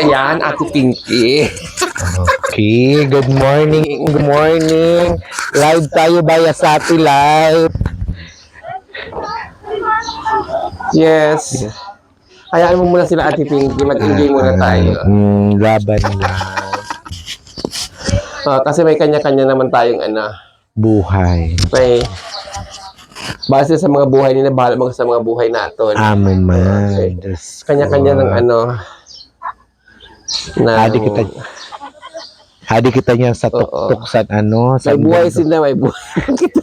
Ayan, Ate Pinky. Okay, good morning, good morning. Live tayo via satellite. Yes. Hayaan mo muna sila Ate Pinky. Mag-enjoy muna tayo. Mm, laban na Oh, kasi may kanya-kanya naman tayong ano. buhay. May base sa mga buhay nila, bahala mga sa mga buhay natin. Amo man. Diyos ko. Kanya-kanya ng ano. Na, Hadi kita Hadi kita niya sa tuktok sa ano, sa May buhay sila, may buhay kita.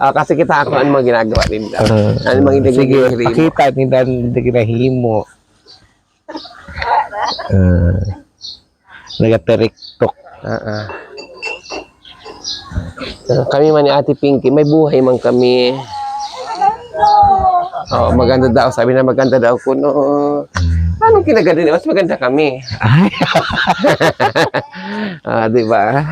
Ah, kasi kita ako ano mga ginagawa nila. Uh, ano mga hindi sige, ginagawa pakita ni Dan hindi kinahimo. Uh, Nagateriktok. Ah, ah. Ah, kami man ni Ate Pinky, may buhay man kami. Oh, maganda daw. Sabi na maganda daw ko, no. Anong kinaganda? Mas maganda kami. Ay, Ah, di ba?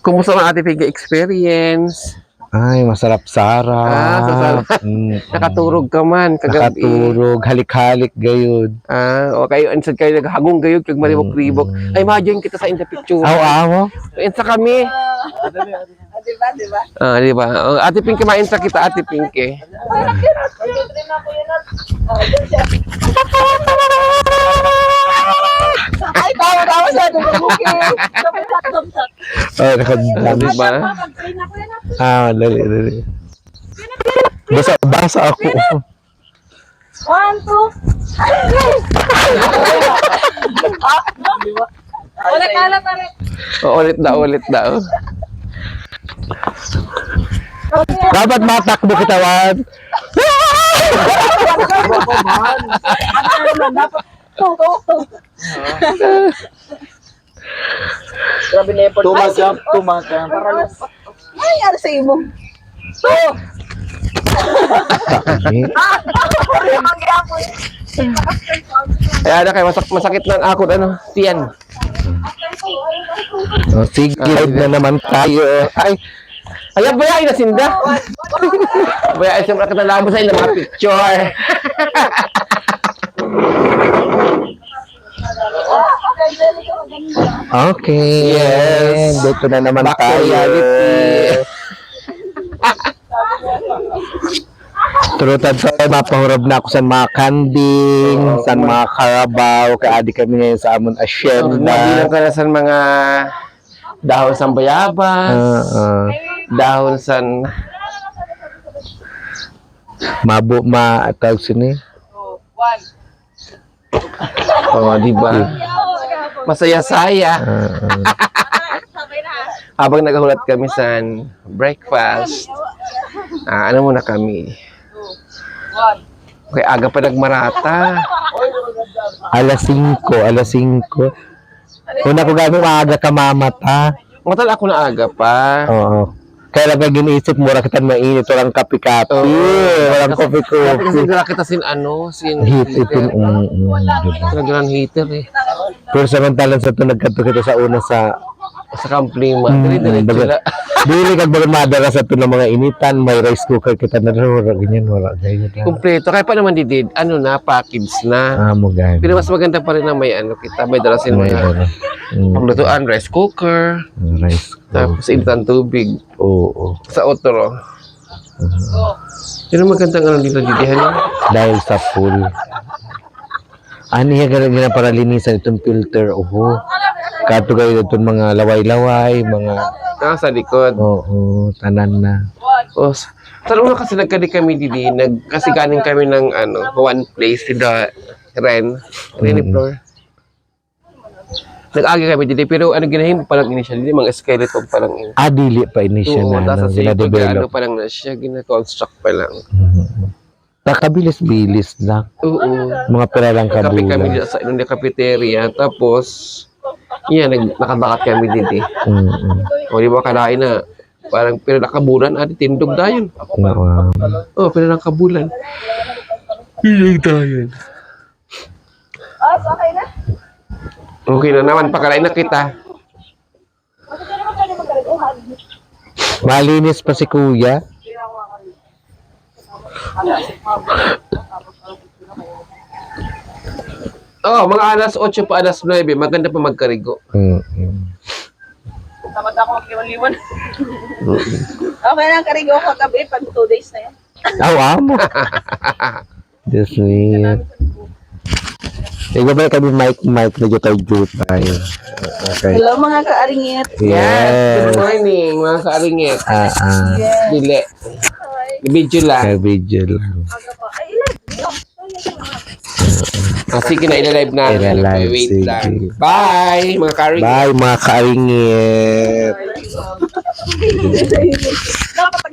Kumusta ang Ate Pinky experience? ay masarap sarap. Ah, masarap. Mm, Nakaturog ka man kagabi. Nakaturog, halik-halik gayud. Ah, o kayo, ansad kayo, naghagong kayo, kag maribok-ribok. Ay, imagine kita sa in the picture. Aw, aw. Insa kami. Diba, diba? Ah, di ba? Oh, Ate Pinky, mainsa kita, Ate Pinky. Ay, tawa, tawa sa atin. Okay. Oh, nakadami. Di ba? Ah, dali, dali. Basa, basa ako. One, two. Wala kalat, pare. Oh, ulit daw, ulit daw. Dapat matakbo kita, Wan. Grabe na effort. Tumakap, tumakap. Ay, ano sa imo? Oh, ang gyapon. Ay, ano kayo, masak masakit ng ako, ano, tiyan. Oh, sige, na naman tayo. Ay, ay, bayay na sinda. bayay sa mga katalabo sa inyo, mga picture. Okay. Yes. Dito na naman Back tayo. Turutad sa mapahurab na ako sa mga kanding, sa mga karabaw, kaya adi kami ngayon sa amon asyenda. nabilang ka na sa mga dahon sa bayabas, Ah, ah. Dahon sa Mabo, ma, tawag sini. Oh, di ba? Masaya-saya. Ah, ah. Habang naghulat kami sa breakfast, ah, ano muna kami? Okay, aga pa nagmarata. alas 5, alas 5. Una ko gamit, maaga ka mamata. Matal ako na aga pa. Oo. Kaya lang giniisip, mura kita mainit, walang kape-kape, walang Kasi coffee-coffee. wala kita sin ano, sin Hit ito, mm, mm, diba? Heater eh. Pero samantalang sa ito, nagkanto kita sa una sa Sa kamplima. Dire-diretso na. Dili kag baga madara sa ito ng mga initan, may rice cooker kita na rin, wala ganyan, wala ganyan. Kompleto. Kaya pa naman didid, ano na, package na. Ah, mo ganyan. Pero mas maganda pa rin na may ano kita, may dalasin May mga ano, mm, paglutuan, rice cooker, rice cooker. tapos intan tubig, Oo, sa otro. Pero magandang ano dito, didihan dahil sa pool. Ano yung gana para linisan itong filter? Oho. Kato kayo itong mga laway-laway, mga, Ah, sa likod. oo, tanan na. Oh, sa sa una kasi nagkadi kami didi, nag, kasi galing kami ng ano, one place, si the Ren, Ren floor. Nag-agi kami didi, pero ano ginahin pa lang initial, didi, mga skeleton pa lang yun. Ah, dili pa ini siya Oo, na, tapos no, sa silipag, ano gina-develop. pa lang na siya, gina-construct pa lang. Nakabilis-bilis lang. Oo. Mga pera lang Kape kami kabulan. dito sa inong cafeteria, tapos, yan, nag, nakabakat kami didi. Mm-mm. O, di ba, kanain na, parang pero nakabulan, ati, tindog dayon. Wow. Oh, pero nakabulan. Tindog dayon. Ah, okay na? Okay na naman, pakalain na kita. Malinis pa si kuya. Oh, mga alas 8 pa alas 9, maganda pa magkarigo. Mm -hmm. Tamad ako magkiwaliwan. okay lang, karigo ko gabi pag 2 days na yan. Awa mo. Diyos niya. Ba kami mic mic na jutay jutay. Okay. Hello mga kaaringit. Yes. Good Yes. morning, mga kaaringit. Ah, ah. Dili. Video lang. Kaya video lang. Ah, sige na, ilalive na. Ilalive, Wait sige. lang. Bye, mga kaaringit. Bye mga karingit. Dapat